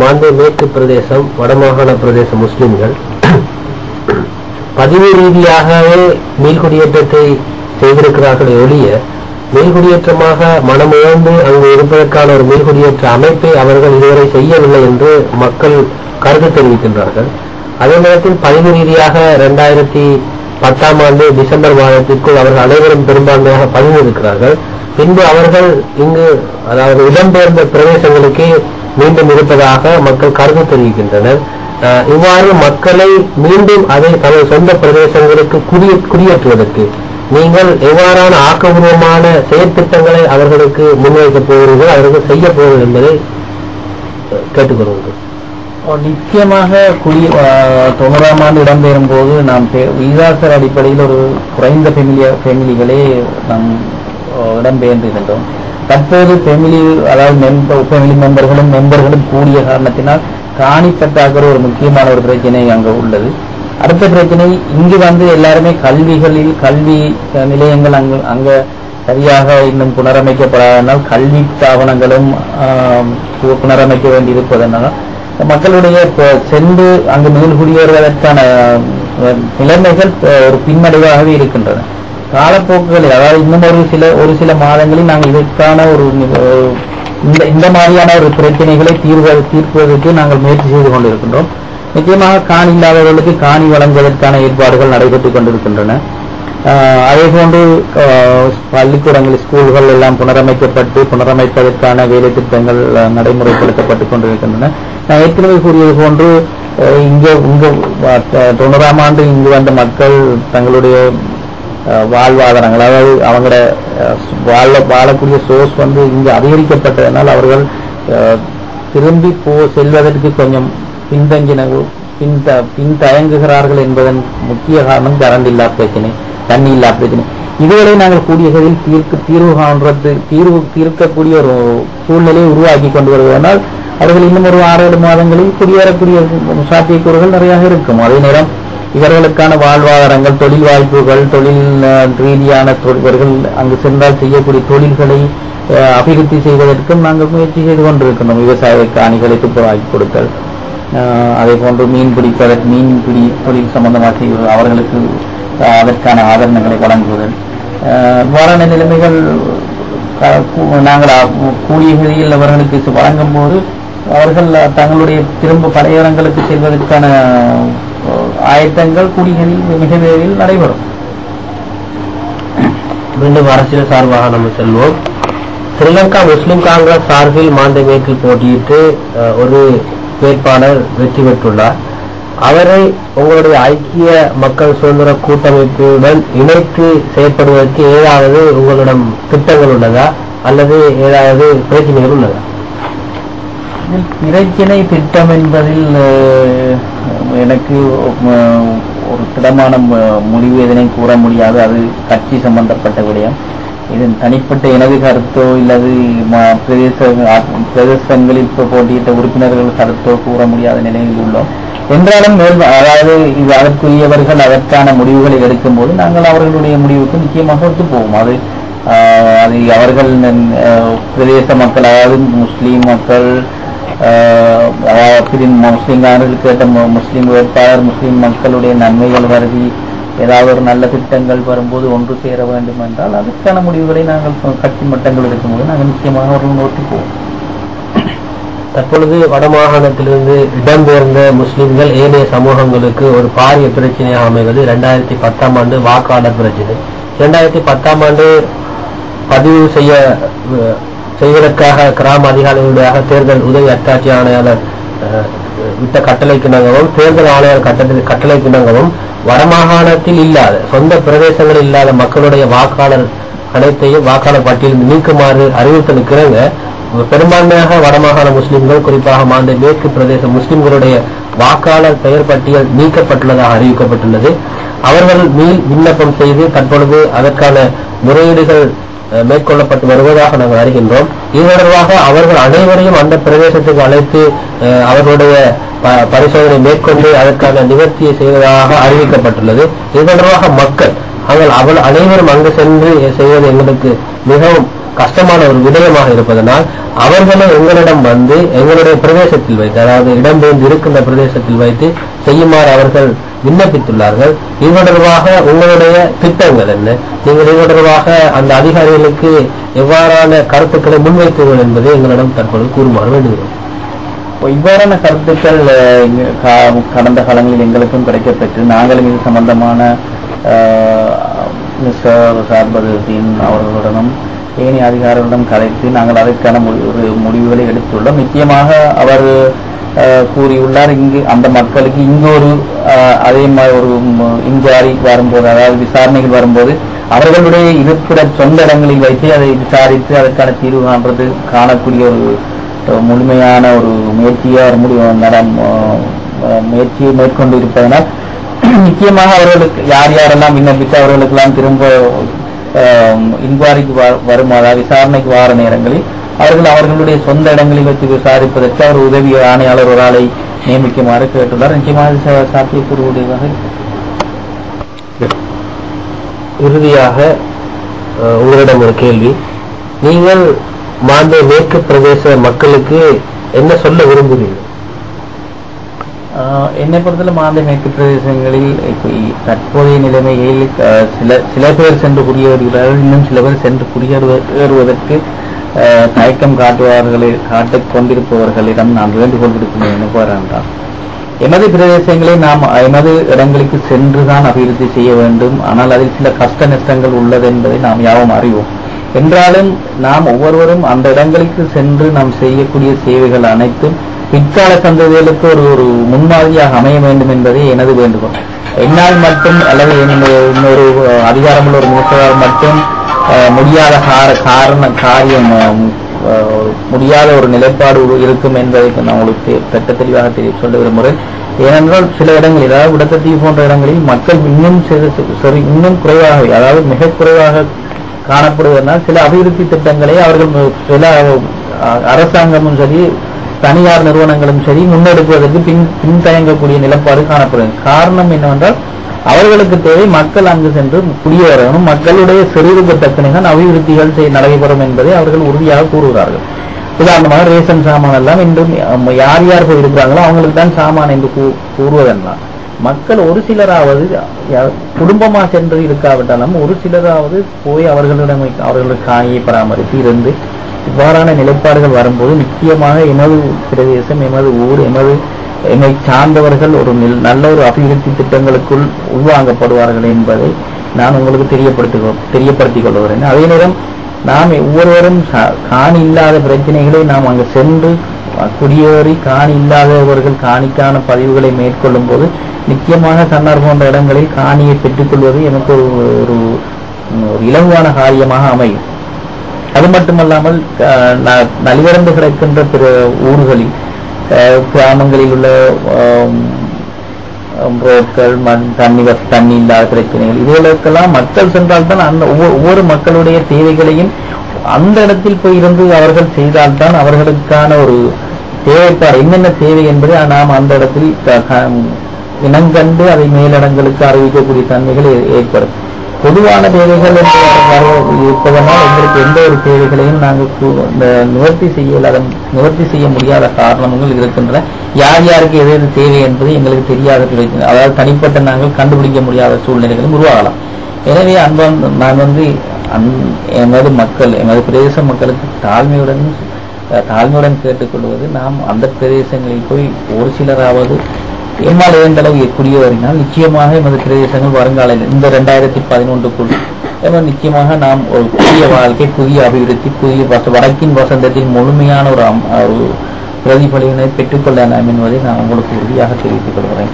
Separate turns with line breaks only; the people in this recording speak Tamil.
மாந்தை மேற்கு பிரதேசம் வடமாகாண பிரதேச முஸ்லிம்கள். பதிவு ரீதியாகவே மீள்குடியேற்றத்தை செய்திருக்கிறார்களே ஒழிய மீள்குடியேற்றமாக மனமுழந்து அங்கு இருப்பதற்கான ஒரு மீள்குடியேற்ற அமைப்பை அவர்கள் இதுவரை செய்யவில்லை என்று மக்கள் கருத்து தெரிவிக்கின்றார்கள். அதே நேரத்தில் பதிவு ரீதியாக இரண்டாயிரத்தி பத்தாம் ஆண்டு டிசம்பர் மாதத்திற்குள் அவர்கள் அனைவரும் பெரும்பான்மையாக பதிவு இருக்கிறார்கள். பின்பு அவர்கள் இங்கு அதாவது இடம்பெயர்ந்த பிரதேசங்களுக்கே மீண்டும் இருப்பதாக மக்கள் கருத்து தெரிவிக்கின்றனர். அஹ் இவ்வாறு மக்களை மீண்டும் அதை தனது சொந்த பிரதேசங்களுக்கு குடிய குடியேற்றுவதற்கு நீங்கள் எவ்வாறான ஆக்கபூர்வமான செயற்திட்டங்களை அவர்களுக்கு முன்வைக்கப் போகிறீர்கள் அவர்கள் செய்ய போகிறது என்பதை அஹ், கேட்டுக்கொள்கிறோம்
நிச்சயமாக குடி தொண்ணூறாம் ஆண்டு இடம்பெறும் போது நாம் பே- அடிப்படையில் ஒரு குறைந்த ஃபெமிலிய ஃபேமிலிகளே நாம் இடம்பெயர்ந்து இருந்தோம் தற்போது ஃபேமிலி அதாவது மெம்பர் ஃபேமிலி மெம்பர்களும் மெம்பர்களும் கூடிய காரணத்தினால் காணி பற்றாக்குறை ஒரு முக்கியமான ஒரு பிரச்சனை அங்கு உள்ளது. அடுத்த பிரச்சனை இங்கு வந்து எல்லாருமே கல்விகளில் கல்வி நிலையங்கள் அங்கு அங்க சரியாக இன்னும் புனரமைக்கப்படாதனால் கல்வி ஸ்தாபனங்களும் ஆஹ், புனரமைக்க வேண்டியிருப்பதனால் மக்களுடைய சென்று அங்கு மீள்குடியேறுவதற்கான குடியேறுவதற்கான நிலைமைகள் ஒரு பின்னடைவாகவே இருக்கின்றன. காலப்போக்குகளில் அதாவது இன்னும் ஒரு சில ஒரு சில மாதங்களில் நாங்கள் இதற்கான ஒரு இந்த இந்த மாதிரியான ஒரு பிரச்சனைகளை தீர்வ தீர்ப்பதற்கு நாங்கள் முயற்சி செய்து கொண்டிருக்கின்றோம். நிச்சயமாக காணி இல்லாதவர்களுக்கு காணி வழங்குவதற்கான ஏற்பாடுகள் நடைபெற்றுக் கொண்டிருக்கின்றன. அதே போன்று பள்ளிக்கூடங்கள் ஸ்கூல்கள் எல்லாம் புனரமைக்கப்பட்டு புனரமைப்பதற்கான வேலை திட்டங்கள் நடைமுறைப்படுத்தப்பட்டுக் கொண்டிருக்கின்றன. நான் ஏற்கனவே கூறியது போன்று இங்கே உங்க தொண்ணூறாம் ஆண்டு இங்கு வந்த மக்கள் தங்களுடைய வாழ்வாதாரங்கள். அதாவது அவங்களோட வாழ வாழக்கூடிய சோர்ஸ் வந்து இங்கு அதிகரிக்கப்பட்டதனால் அவர்கள் திரும்பி போ செல்வதற்கு கொஞ்சம் பின்தங்கின பின்த பின்தயங்குகிறார்கள் என்பதன் முக்கிய காரணம் கரண்ட் இல்லா பிரச்சனை தண்ணி இல்லா பிரச்சனை. இதுவரை நாங்கள் கூடிய கதையில் தீர்க்க தீர்வு காண்றது தீர்வு தீர்க்கக்கூடிய ஒரு சூழ்நிலையை உருவாக்கி கொண்டு வருவதனால் அவர்கள் இன்னும் ஒரு ஆறு ஏழு மாதங்களில் குடியேறக்கூடிய சாத்தியக்கூறுகள் நிறையாக இருக்கும். அதே நேரம் இவர்களுக்கான வாழ்வாதாரங்கள் தொழில் வாய்ப்புகள் தொழில் ரீதியான தொ- இவர்கள் அங்கு சென்றால் செய்யக்கூடிய தொழில்களை அபிவிருத்தி செய்வதற்கும் நாங்கள் முயற்சி செய்து கொண்டிருக்கின்றோம். விவசாய காணிகளை துப்புரவாக்கி கொடுத்தல் அதே போன்று மீன் பிடிப்பதற்கு மீன் பிடி தொழில் சம்பந்தமாக செய்வது அவர்களுக்கு அதற்கான ஆதரணங்களை வழங்குவதல் இவ்வாறான நிலைமைகள் நாங்கள் கூடிய கதியில் அவர்களுக்கு வழங்கும் போது அவர்கள் தங்களுடைய திரும்ப படையரங்களுக்கு செல்வதற்கான ஆயத்தங்கள் கூடிகளில் மிக விரைவில் நடைபெறும்.
மீண்டும் அரசியல் சார்பாக நம்ம செல்வோம். ஸ்ரீலங்கா முஸ்லிம் காங்கிரஸ் சார்பில் மாந்தை மேற்கில் போட்டியிட்டு ஒரு வேட்பாளர் வெற்றி பெற்றுள்ளார். அவரை உங்களுடைய ஐக்கிய மக்கள் சுதந்திர கூட்டமைப்புடன் இணைத்து செயற்படுவதற்கு ஏதாவது உங்களிடம் திட்டங்கள் உள்ளதா? அல்லது ஏதாவது பிரச்சனைகள் உள்ளதா?
இதில் பிரச்சினை திட்டம் என்பதில் எனக்கு ஒரு திடமான முடிவு எதனை கூற முடியாது. அது கட்சி சம்பந்தப்பட்ட விடயம். இதன் தனிப்பட்ட எனது கருத்தோ இல்லது ம- பிரதேச பிரதேசங்களில் இப்போ போட்டியிட்ட உறுப்பினர்கள் கருத்தோ கூற முடியாத நிலையில் உள்ளோம். என்றாலும் மேல் அதாவது இது அதற்குரியவர்கள் அதற்கான முடிவுகளை எடுக்கும்போது நாங்கள் அவர்களுடைய முடிவுக்கு நிச்சயமாக ஒத்து போவோம் அது அது அவர்கள் பிரதேச மக்கள் அதாவது முஸ்லீம் மக்கள் ஆஹ், அதாவது கேட்ட முஸ்லீம் வேட்பாளர் முஸ்லீம் மக்களுடைய நன்மைகள் கருதி ஏதாவது ஒரு நல்ல திட்டங்கள் வரும்போது ஒன்று சேர வேண்டும் என்றால் அதற்கான முடிவுகளை நாங்கள் கட்சி மட்டங்கள் இருக்கும்போது நாங்கள் நிச்சயமாக ஒரு நோக்கி போவோம்
தற்பொழுது வடமாகாணத்திலிருந்து இடம்பெயர்ந்த முஸ்லிம்கள் ஏனைய சமூகங்களுக்கு ஒரு பாரிய பிரச்சனையாக அமைவது இரண்டாயிரத்தி பத்தாம் ஆண்டு வாக்காளர் பிரச்சனை இரண்டாயிரத்தி பத்தாம் ஆண்டு பதிவு செய்ய செய்வதற்காக கிராம அதிகாரிகளுடைய தேர்தல் உதவி அத்தாட்சி ஆணையாளர் அஹ், கட்டளைக்கு நகவும் தேர்தல் ஆணையர் கட்டத்தில் கட்டளைக்கிணங்கவும் வடமாகாணத்தில் இல்லாத சொந்த பிரதேசங்களில் இல்லாத மக்களுடைய வாக்காளர் அனைத்தையும் வாக்காளர் பட்டியலில் நீக்குமாறு அறிவுறுத்தலுக்கிறங்க பெரும்பான்மையாக வடமாகாண முஸ்லிம்கள் குறிப்பாக மாந்த மேற்கு பிரதேச முஸ்லிம்களுடைய வாக்காளர் பெயர் பட்டியல் நீக்கப்பட்டுள்ளதாக அறிவிக்கப்பட்டுள்ளது. அவர்கள் மீள் விண்ணப்பம் செய்து தற்பொழுது அதற்கான முறையீடுகள் மேற்கொள்ளப்பட்டு வருவதாக நாங்கள் அறிகின்றோம். இது தொடர்பாக அவர்கள் அனைவரையும் அந்த பிரதேசத்துக்கு அழைத்து அஹ், அவர்களுடைய பரிசோதனை மேற்கொண்டு அதற்கான நிவர்த்தியை செய்வதாக அறிவிக்கப்பட்டுள்ளது. இது தொடர்பாக மக்கள் அவர்கள் அவள் அனைவரும் அங்கு சென்று செய்வது எங்களுக்கு மிகவும் கஷ்டமான ஒரு விடயமாக இருப்பதனால் அவர்களும் எங்களிடம் வந்து எங்களுடைய பிரதேசத்தில் வைத்து அதாவது இடம்பெயர்ந்து இருக்கின்ற பிரதேசத்தில் வைத்து செய்யுமாறு அவர்கள் விண்ணப்பித்துள்ளார்கள். இது தொடர்பாக உங்களுடைய திட்டங்கள் என்ன? நீங்கள் இது தொடர்பாக அந்த அதிகாரிகளுக்கு எவ்வாறான கருத்துக்களை முன்வைத்தீர்கள் என்பதை எங்களிடம் தற்பொழுது கூறுமாறு வேண்டுகிறோம்.
இப்போ இவ்வாறான கருத்துக்கள் அஹ், கடந்த காலங்களில் எங்களுக்கும் கிடைக்கப்பெற்று நாங்களும் இது சம்பந்தமான அஹ், மிஸ்டர் சார்பதீன் அவர்களுடனும் ஏனைய அதிகாரிகளிடம் கலைத்து நாங்கள் அதற்கான ஒரு முடிவுகளை எடுத்துள்ளோம். நிச்சயமாக அவர் கூறியுள்ளார். இங்கு அந்த மக்களுக்கு இங்கு ஒரு அதே மாதிரி ஒரு இன்ஜாரி வரும்போது அதாவது விசாரணைகள் வரும்போது அவர்களுடைய இருப்பிட சொந்த இடங்களில் வைத்து அதை விசாரித்து அதற்கான தீர்வு காண்றது காணக்கூடிய ஒரு முழுமையான ஒரு முயற்சியை அவர் முடிவு நடம் முயற்சியை மேற்கொண்டு இருப்பதனால் நிச்சயமாக அவர்களுக்கு யார் யாரெல்லாம் விண்ணப்பித்து அவர்களுக்கெல்லாம் திரும்ப இன்குவாரிக்கு வரும் விசாரணைக்கு வார நேரங்களில் அவர்கள் அவர்களுடைய சொந்த இடங்களில் வச்சு விசாரிப்பதற்கு அவர் உதவி ஆணையாளர் ஒரு ஆளை நியமிக்குமாறு கேட்டுள்ளார். நிச்சயமாக இது சா- சாத்தியக்கூறுடையதாக இருக்கு.
இறுதியாக உங்களிடம் ஒரு கேள்வி. நீங்கள் மாண்பு மேற்கு பிரதேச மக்களுக்கு என்ன சொல்ல விரும்புகிறீர்கள்?
என்னை பொறுத்தவரை மாநில மேற்கு பிரதேசங்களில் தற்போதைய நிலைமையில் சில சில பேர் சென்று குடியேறுகிறார்கள் இன்னும் சில பேர் சென்று குடியேறுவதற்கு தயக்கம் காட்டுவார்களை காட்டிக் கொண்டிருப்பவர்களிடம் நான் வேண்டுகோள் விடுக்கிறேன் என்பவர் என்றால் எமது பிரதேசங்களை நாம் எமது இடங்களுக்கு சென்றுதான் அபிவிருத்தி செய்ய வேண்டும். ஆனால் அதில் சில கஷ்ட நஷ்டங்கள் உள்ளது என்பதை நாம் யாவும் அறிவோம். என்றாலும் நாம் ஒவ்வொருவரும் அந்த இடங்களுக்கு சென்று நாம் செய்யக்கூடிய சேவைகள் அனைத்தும் பிற்கால சந்ததிகளுக்கு ஒரு ஒரு முன்மாதிரியாக அமைய வேண்டும் என்பதே எனது வேண்டுகோள். என்னால் மட்டும் அல்லது என்னுடைய இன்னொரு அதிகாரமுள்ள ஒரு மூத்தவர் மட்டும் முடியாத கார காரண காரியம் முடியாத ஒரு நிலைப்பாடு இருக்கும் என்பதை நான் உங்களுக்கு பெற்ற தெளிவாக தெரிய சொல்ல விரும்புகிறேன் ஏனென்றால் சில இடங்களில் அதாவது விடத்தீவு போன்ற இடங்களில் மக்கள் இன்னும் சரி இன்னும் குறைவாக அதாவது மிக குறைவாக காணப்படுவதனால் சில அபிவிருத்தி திட்டங்களை அவர்கள் சில அஹ், அரசாங்கமும் சரி தனியார் நிறுவனங்களும் சரி முன்னெடுப்பதற்கு பின் பின்தயங்கக்கூடிய நிலப்பாடு காணப்படுகிறது. காரணம் என்னவென்றால் அவர்களுக்கு தேவை மக்கள் அங்கு சென்று குடியேறணும். மக்களுடைய செறிவுக்கு தக்கனைதான் அபிவிருத்திகள் செய் நடைபெறும் என்பதை அவர்கள் உறுதியாக கூறுகிறார்கள். உதாரணமாக ரேஷன் சாமான் எல்லாம் இன்றும் யார் யார் போய் இருக்கிறாங்களோ அவங்களுக்கு தான் சாமான் என்று கூ- கூறுவதெல்லாம் மக்கள் ஒரு சிலராவது குடும்பமா சென்று இருக்காவிட்டாலும் ஒரு சிலராவது போய் அவர்களிடம் அவர்களுக்கு காயை பராமரித்து இருந்து இவ்வாறான நிலைப்பாடுகள் வரும்போது நிச்சயமாக எமது பிரதேசம் எமது ஊர் எமது என்னை சார்ந்தவர்கள் ஒரு நில்- நல்ல ஒரு அபிவிருத்தி திட்டங்களுக்குள் உள்வாங்கப்படுவார்கள் என்பதை நான் உங்களுக்கு தெரியப்படுத்தி தெரியப்படுத்திக் கொள்கிறேன் அதே நேரம் நாம் ஒவ்வொருவரும் காணி இல்லாத பிரச்சனைகளை நாம் அங்கு சென்று குடியேறி காணி இல்லாதவர்கள் காணிக்கான பதிவுகளை மேற்கொள்ளும் போது நிச்சயமாக சன்னார் போன்ற இடங்களில் காணியை பெற்றுக்கொள்வது எனக்கு ஒரு ஒரு இலகுவான காரியமாக அமையும். அது மட்டுமல்லாமல் அஹ், ந- கிடக்கின்ற பிற ஊர்களில் கிராமங்களில் உள்ள ரோட்கள் மண் தண்ணி வச- தண்ணி இல்லாத பிரச்சனைகள் இதுகளுக்கெல்லாம் மக்கள் சென்றால்தான் அந்த ஒவ்வொரு ஒவ்வொரு மக்களுடைய தேவைகளையும் அந்த இடத்தில் போய் இருந்து அவர்கள் செய்தால்தான் அவர்களுக்கான ஒரு தேவைப்பாடு என்னென்ன தேவை என்பதை நாம் அந்த இடத்தில் இனங்கண்டு அதை மேலிடங்களுக்கு அறிவிக்கக்கூடிய தன்மைகள் ஏற்படும் பொதுவான தேவைகள் என்று இருப்பதனால் எங்களுக்கு எந்த ஒரு தேவைகளையும் நாங்கள் இந்த நிவர்த்தி செய்ய நிவர்த்தி செய்ய முடியாத காரணங்கள் இருக்கின்றன. யார் யாருக்கு எது எது தேவை என்பது எங்களுக்கு தெரியாத அதாவது தனிப்பட்ட நாங்கள் கண்டுபிடிக்க முடியாத சூழ்நிலைகளும் உருவாகலாம். எனவே அன்பான் நான் வந்து அந் எமது மக்கள் எமது பிரதேச மக்களுக்கு தாழ்மையுடன் தாழ்மையுடன் கேட்டுக்கொள்வது நாம் அந்த பிரதேசங்களில் போய் ஒரு சிலராவது எம்மால் இயன்ற அளவு குடியேறினால் நிச்சயமாக எமது பிரதேசங்கள் வருங்கால இந்த ரெண்டாயிரத்தி பதினொன்றுக்குள் எமது நிச்சயமாக நாம் ஒரு புதிய வாழ்க்கை புதிய அபிவிருத்தி புதிய வடக்கின் வசந்தத்தின் முழுமையான ஒரு அம்- ஒரு பிரதிபலிவினை பெற்றுக்கொள்ள நாம் என்பதை நான் உங்களுக்கு உறுதியாக தெரிவித்துக் கொள்கிறேன்.